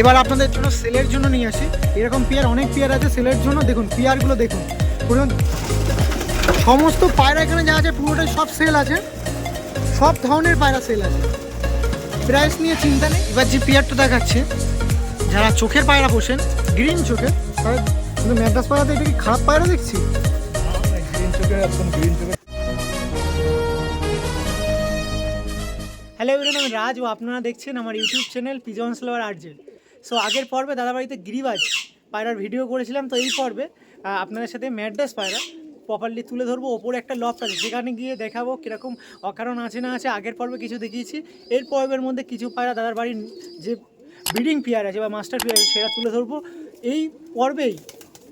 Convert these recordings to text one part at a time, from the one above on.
এবার আপনাদের জন্য সেলের জন্য নিয়ে আসি। এরকম পেয়ার, অনেক পেয়ার আছে সেলের জন্য। দেখুন, পেয়ারগুলো দেখুন। সমস্ত পায়রা এখানে যা আছে, পুরোটাই সব সেল আছে। সব ধরনের পায়রা সেল আছে। প্রাইস নিয়ে চিন্তা নেই। এবার যে পেয়ারটা দেখাচ্ছে, যারা চোখের পায়রা পোষেন, গ্রিন চোখের কিন্তু ম্যাড্রাস পায়রাতে এটা কি খারাপ পায়রা দেখছি? হ্যালো এভরিওয়ান, আমি রাজ ও আপনারা দেখছেন আমার ইউটিউব চ্যানেল পিজন স্লোয়ার আর্জেল সো আগের পর্বে দাদাবাড়িতে গিরিবাজ পায়রার ভিডিও করেছিলাম, তো এই পর্বে আপনাদের সাথে ম্যাড্রাস পায়রা প্রপারলি তুলে ধরবো। ওপরে একটা লফট আছে, যেখানে গিয়ে দেখাবো কীরকম অকারণ আছে না আছে, আগের পর্বে কিছু দেখিয়েছি। এর পর্বের মধ্যে কিছু পায়রা দাদার বাড়ির যে ব্রিডিং পেয়ার আছে বা মাস্টার পেয়ার আছে, সেটা তুলে ধরবো। এই পর্বেই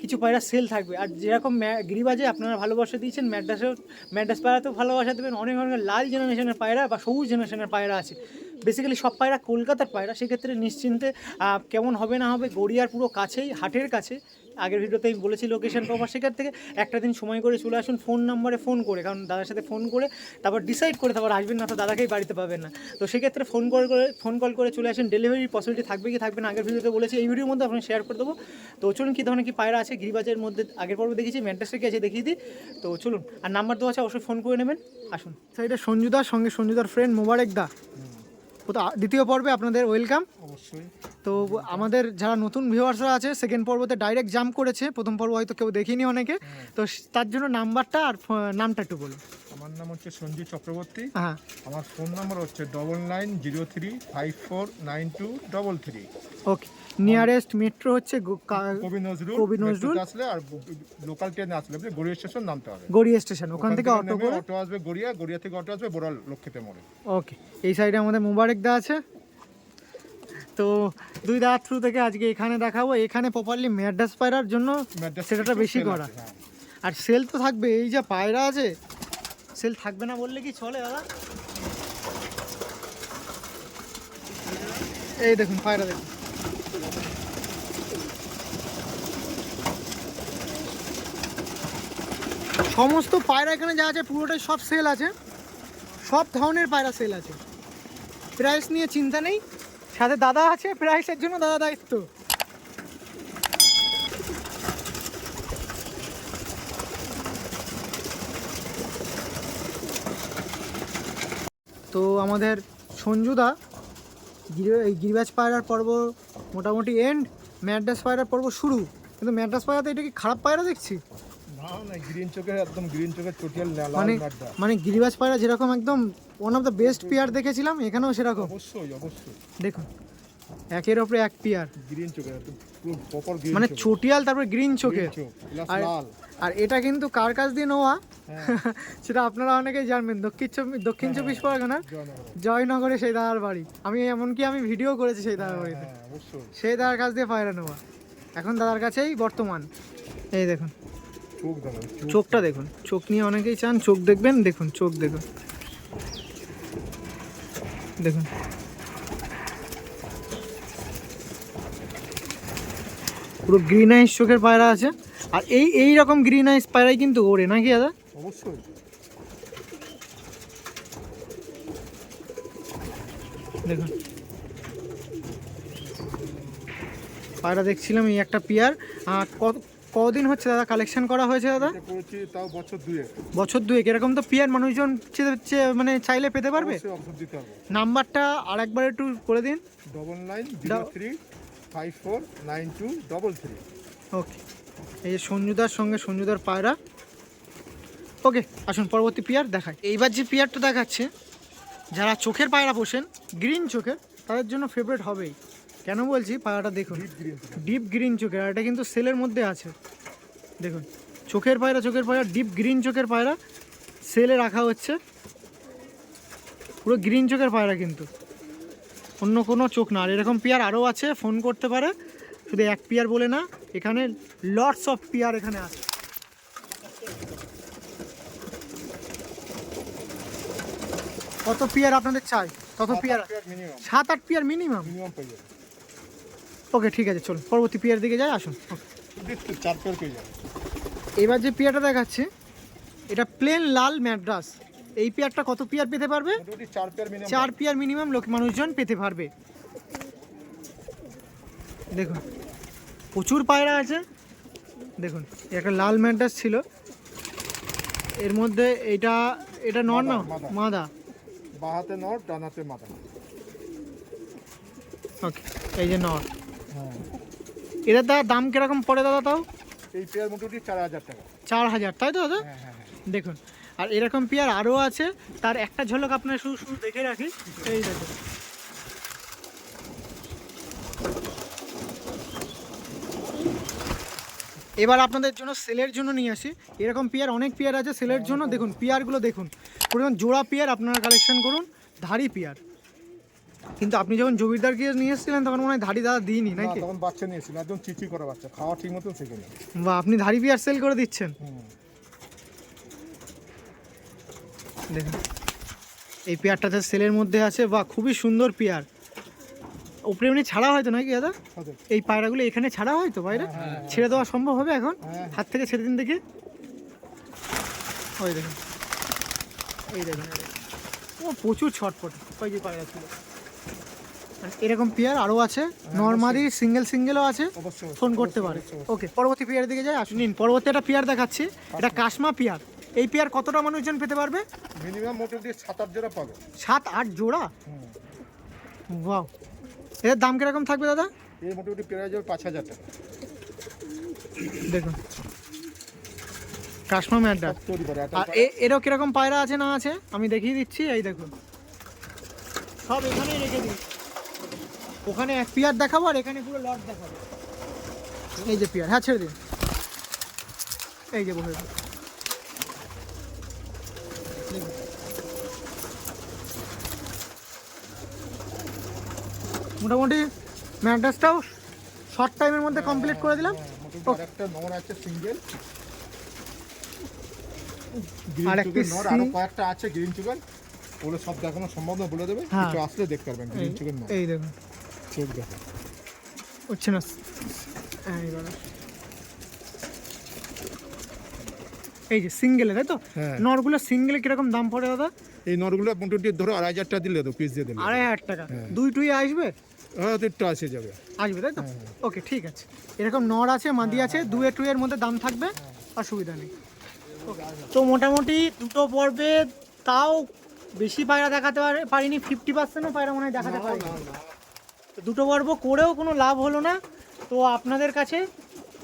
কিছু পায়রা সেল থাকবে। আর যেরকম গিরিবাজে আপনারা ভালোবাসা দিয়েছেন ম্যাড্রাসেও ম্যাড্রাস পায়রাতেও ভালোবাসা দেবেন। অনেক অনেক লাল জেনারেশনের পায়রা বা সবুজ জেনারেশনের পায়রা আছে। বেসিক্যালি সব পায়রা কলকাতার পায়রা সেক্ষেত্রে নিশ্চিন্তে কেমন হবে না হবে গড়িয়ার পুরো কাছেই হাটের কাছে। আগের ভিডিওতে আমি বলেছি লোকেশন পাবো সেখান থেকে একটা দিন সময় করে চলে আসুন ফোন নাম্বারে ফোন করে কারণ দাদার সাথে ফোন করে তারপর ডিসাইড করে তারপর আসবেন না তো দাদাকেই বাড়িতে পাবেন না। তো সেক্ষেত্রে ফোন কল করে ফোন কল করে চলে আসেন ডেলিভারির পসিবিলিটি থাকবে কি থাকবে না আগের ভিডিওতে বলেছি এই ভিডিওর মধ্যে আপনাকে শেয়ার করে দেবো। তো চলুন কী ধরনের কি পায়রা আছে গিরিবাজের মধ্যে আগের পর্ব দেখেছি ম্যান্টাসটা কি আছে দেখিয়ে দিই। তো চলুন আর নাম্বার দেওয়া আছে অবশ্যই ফোন করে নেবেন আসুন। এটা সঞ্জুদার সঙ্গে সঞ্জুদার ফ্রেন্ড মোবারক দা। প্রথম- দ্বিতীয় পর্বে আপনাদের ওয়েলকাম অবশ্যই। তো আমাদের যারা নতুন ভিউয়ার্সরা আছে সেকেন্ড পর্বতে ডাইরেক্ট জাম্প করেছে প্রথম পর্ব হয়তো কেউ দেখিনি অনেকে। তো তার জন্য নাম্বারটা আর নামটা একটু বলুন। আমার নাম হচ্ছে সঞ্জীব চক্রবর্তী। হ্যাঁ। আমার ফোন নাম্বার হচ্ছে double nine zero three five four nine two double three okay nearest metro হচ্ছে কবি নজরুল কবি নজরুল। আসলে আর লোকাল ট্রেনে আসলে গড়িয়া স্টেশন নামতে হবে। গড়িয়া স্টেশন ওখান থেকে অটো করে? অটো আসবে গড়িয়া গড়িয়া থেকে অটো আসবে বোরাল লক্ষ্মীতে মোড়ে। ওকে এই সাইডে আমাদের মুবারক দা আছে। তো দুই দাঁত থ্রু থেকে আজকে এখানে দেখাবো। এখানে প্রপারলি ম্যাডাস পায়রার জন্য সেটাটা বেশি করা। হ্যাঁ। আর সেল তো থাকবে এই যে পায়রা আছে সেল থাকবে না বললে কি চলে দাদা? এই দেখুন পায়রা দেখুন। সমস্ত পায়রা এখানে যা আছে, পুরোটাই সব সেল আছে। সব ধরনের পায়রা সেল আছে। প্রাইস নিয়ে চিন্তা নেই। সাথে দাদা আছে প্রাইসের জন্য দাদা দায়িত্ব। তো আমাদের সঞ্জুদা এই গিরিবাজ পায়রার পর্ব মোটামুটি এন্ড ম্যাড্রাস পায়রার পর্ব শুরু। কিন্তু ম্যাড্রাস পায়রাতে এটা কি খারাপ পায়রা দেখছি? লাল মানে মানে গিরিবাজ পায়রা যেরকম একদম one of the best pair দেখেছিলাম এখানেও সেরকম। অবশ্যই অবশ্যই। দেখুন একের ওপরে এক পেয়ার গ্রিন চোখের মানে চটিয়াল তারপর গ্রিন চোখের আর আর এটা কিন্তু কার কাছ দিয়ে নেওয়া। হ্যাঁ। সেটা আপনারা অনেকেই জানবেন। দক্ষিণ চব্বিশ দক্ষিণ চব্বিশ পরগনার জয়নগরে। সেই দাদার বাড়ি। আমি এমনকি আমি ভিডিও করেছি সেই দাদার বাড়িতে। হ্যাঁ সেই দাদার কাছ দিয়ে পায়রা নেওয়া। এখন দাদার কাছেই বর্তমান। এই দেখুন। চোখ দেখো চোখ চোখটা দেখুন। চোখ নিয়ে অনেকেই চান চোখ দেখবেন দেখুন চোখ দেখুন। দেখুন। পুরো গ্রিন আইস চোখের পায়রা আছে। আর এই এই রকম গ্রিন আইস পায়রাই কিন্তু ওড়ে নাকি দাদা? অবশ্যই। দেখুন। পায়রা দেখছিলাম এই একটা পিয়ার। আর কত কদিন হচ্ছে দাদা কালেকশন করা হয়েছে দাদা? করেছি তাও বছর দুয়ে বছর দুয়েক। এরকম তো পিয়ার মানুষজন মানে চাইলে পেতে পারবে? নাম্বারটা আর একবার একটু করে দিন। Double nine three five four nine two double three okay এই যে সঞ্জুদার সঙ্গে সঞ্জুদার পায়রা। ওকে আসুন পরবর্তী পিয়ার দেখায় এইবার যে পিয়ারটা দেখাচ্ছে যারা চোখের পায়রা বসেন গ্রিন চোখের তাদের জন্য ফেভারিট হবেই। কেন বলছি? পায়রাটা দেখুন। ডিপ গ্রিন চোখের আর এটা কিন্তু সেলের মধ্যে আছে। দেখুন চোখের পায়রা চোখের পায়রা ডিপ গ্রিন চোখের পায়রা সেলে রাখা হচ্ছে। পুরো গ্রিন চোখের পায়রা কিন্তু। অন্য কোনো চোখ না। আর এরকম পেয়ার আরও আছে ফোন করতে পারে। শুধু এক পেয়ার বলে না এখানে লটস অফ পেয়ার এখানে আছে। কত পেয়ার আপনাদের চাই? তত পেয়ার সাত আট পেয়ার মিনিমাম মিনিমাম পেয়ে যাবে ওকে ঠিক আছে চলুন। পরবর্তী পেয়ার দিকে যাই আসুন। Okay. চার পেয়ার পেয়ে যাবে এবার যে পেয়ারটা দেখাচ্ছে এটা প্লেন লাল ম্যাড্রাস এই পেয়ারটা কত পেয়ার পেতে পারবে? চার পেয়ার মিনিমাম লোক মানুষজন পেতে পারবে। দেখুন প্রচুর পায়রা আছে। দেখুন একটা লাল ম্যাড্রাস ছিল। এর মধ্যে এটা এটা নর না? মাদা, মাদা। মাদা। বাহাতে নর ডানাতে মাথা ওকে এই যে নর। এদের দাদা দাম কীরকম পড়ে দাদা তাও? এই পেয়ার মোটামুটি চার হাজার টাকা। চার হাজার তাই তো দাদা? হ্যাঁ হ্যাঁ হ্যাঁ। দেখুন আর এরকম পেয়ার আরও আছে তার একটা ঝলক আপনার শুধু শুধু দেখে রাখি। এই দেখুন। এবার আপনাদের জন্য সেলের জন্য নিয়ে আসি। এরকম পেয়ার অনেক পেয়ার আছে সেলের জন্য। দেখুন পেয়ারগুলো দেখুন। পরিমাণ জোড়া পেয়ার আপনারা কালেকশন করুন। ধাড়ি পেয়ার কিন্তু আপনি যখন জমিদার গিয়ে নিয়ে এসেছিলেন তখন মনে হয় ধাড়ি দাদা দিইনি নাকি? তখন বাচ্চা নিয়েছিল একদম চিচি করা বাচ্চা খাওয়া ঠিক মতো শেখে নি। বা আপনি ধাড়ি পেয়ার সেল করে দিচ্ছেন? দেখুন এই পেয়ারটাতে সেলের মধ্যে আছে বা খুবই সুন্দর পেয়ার। উপরে এমনি ছাড়া হয়তো নাকি দাদা? এই পায়রাগুলো এখানে ছাড়া হয় তো বাইরে ছেড়ে দেওয়া সম্ভব হবে এখন? হ্যাঁ। হাত থেকে ছেড়ে দিন দেখি। ওই দেখুন। এই দেখুন ও প্রচুর ছটপট ওই যে পায়রা ছিল এরকম পেয়ার আরও আছে। নর্মালি সিঙ্গেল সিঙ্গেলও আছে। ফোন করতে পারে। ওকে পরবর্তী পেয়ারের দিকে যাই আসুন। নিন। পরবর্তী একটা পেয়ার দেখাচ্ছি। এটা কাশমা পেয়ার এই পেয়ার কতটা মানুষজন পেতে পারবে? মিনিমাম মোটামুটি সাত আট জোড়া পাবে। সাত আট জোড়া? ওয়াও এর দাম কীরকম থাকবে দাদা? এই মোটামুটি পেয়ারা যাবে পাঁচ হাজার টাকা। দেখুন। কাশমা ম্যাডা আর এরও কীরকম পায়রা আছে না আছে? আমি দেখিয়ে দিচ্ছি এই দেখুন। সব এখানেই রেখে দিই ওখানে এক পিয়ার দেখাবো আর এখানে পুরো লট দেখাবো। এই যে পিয়ার হ্যাঁ ছেড়ে দিন। এই যে বসে মোটামুটি ম্যাড্রাসটাও শর্ট টাইমের মধ্যে কমপ্লিট করে দিলাম। হ্যাঁ, মোটামুটি নর আছে সিঙ্গেল আর একটি নর আরও কয়েকটা আছে গ্রিন চুকের ওগুলো সব দেখানো সম্ভব না বলে দেবে। হ্যাঁ। কিছু আসলে দেখতে পারবেন গ্রিন নর। এই দেখুন। চোখ দেখো। হচ্ছে না। এই যে সিঙ্গেলে তাই তো? হ্যাঁ। নরগুলো সিঙ্গেলে কীরকম দাম পড়ে দাদা? এই নরগুলো মোটামুটি ধরো আড়াই হাজার টাকা দিলে তো পিস দিয়ে দিলে আড়াই হাজার টাকা। হ্যাঁ। দুই টুই আসবে? হয়তো একটু আসে যাবে। আসবে তাই তো? হ্যাঁ, ওকে ঠিক আছে। এরকম নর আছে মাদি আছে দুয়ে টুয়ের মধ্যে দাম থাকবে অসুবিধা নেই। তো মোটামুটি দুটো পর্বে তাও বেশি পায়রা দেখাতে পারে- পারিনি ফিফটি পার্সেন্টও পায়রা মনে হয় দেখাতে পারিনি। দুটো পর্ব করেও কোনো লাভ হলো না। তো আপনাদের কাছে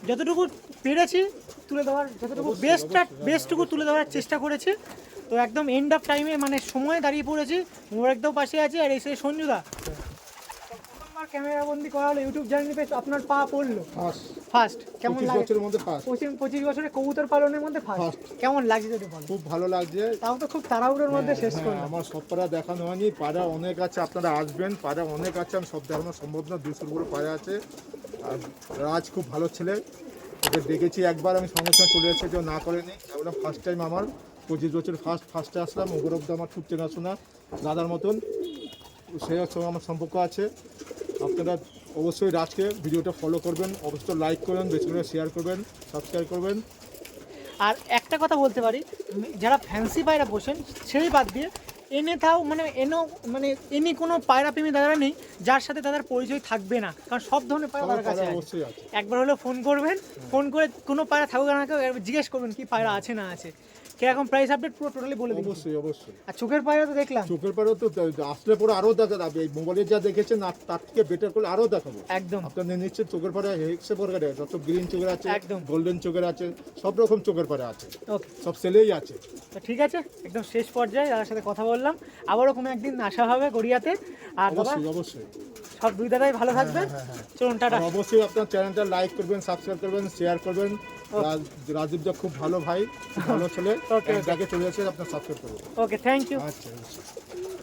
যতটুকু পেরেছি তুলে দেওয়ার যতটুকু বেস্টটা বেস্টটুকু তুলে দেওয়ার চেষ্টা করেছি। তো একদম এন্ড অফ টাইমে মানে সময় দাঁড়িয়ে পড়েছি। মোবারকদাও পাশে আছে আর এসে সঞ্জুদা। প্রথমবার ক্যামেরা বন্দি করা হলো ইউটিউব চ্যানেলে বেশ আপনার পা পড়ল। ফার্স্ট কেমন লাগে? বছরের মধ্যে ফার্স্ট পঁচিশ পঁচিশ বছরের কবুতর পালনের মধ্যে ফার্স্ট কেমন লাগছে যদি বলো খুব ভালো লাগছে। তাও তো খুব তাড়াহুড়োর মধ্যে শেষ হ্যাঁ, করলাম আমার সব পাড়া দেখানো হয়নি। পাড়া অনেক আছে আপনারা আসবেন। পাড়া অনেক আছে আমি সব দেখানো সম্ভব না। দুশোর উপরে পাড়া আছে। আর রাজ খুব ভালো ছেলে। ওকে দেখেছি একবার আমি সঙ্গে সঙ্গে চলে এসেছি যে ও না করেনি। আমরা ফার্স্ট টাইম আমার। পঁচিশ বছর ফার্স্ট ফার্স্টে আসলাম। ওগুলো আমার খুব চেনাশোনা দাদার মতন। সেই সঙ্গে আমার সম্পর্ক আছে। আপনারা অবশ্যই রাজকে ভিডিওটা ফলো করবেন অবশ্যই লাইক করবেন বেশি করে শেয়ার করবেন সাবস্ক্রাইব করবেন। আর একটা কথা বলতে পারি যারা ফ্যান্সি পায়রা পোষেন সেই বাদ দিয়ে এনে তাও মানে এনেও মানে এনে কোনো পায়রা প্রেমী দাদারা নেই যার সাথে তাদের পরিচয় থাকবে না কারণ সব ধরনের পায়রা তাদের কাছে একবার হলেও ফোন করবেন ফোন করে কোনো পায়রা থাকুক না কেউ জিজ্ঞেস করবেন কি পায়রা আছে না আছে। কীরকম প্রাইস আপডেট পুরো টোটালি বলে দিন অবশ্যই অবশ্যই। আর চোখের পায়রা তো দেখলাম। চোখের পরেও তো আসলে পরে আরও দেখা যাবে এই মোবাইলে যা দেখেছেন আর তার থেকে বেটার করলে আরও দেখাবো। একদম। আপনাদের নিশ্চয় চোখের পরে হেক্সে পরে যত গ্রিন চোখের আছে একদম। গোল্ডেন চোখের আছে সব রকম চোখের পরে আছে। ওকে সব সেলেই আছে। তো ঠিক আছে একদম শেষ পর্যায়ে দাদার সাথে কথা বললাম। আবারও কোনো একদিন আসা হবে গড়িয়াতে। আর অবশ্যই অবশ্যই। সব দুই দাদাই ভালো থাকবেন। চলুন টাটা। অবশ্যই আপনার চ্যানেলটা লাইক করবেন সাবস্ক্রাইব করবেন শেয়ার করবেন। রাজ- রাজীব দা খুব ভালো ভাই ভালো ছেলে okay. চলে যাচ্ছে আপনার সাবস্ক্রাইব করব ওকে থ্যাংক ইউ আচ্ছা অবশ্যই।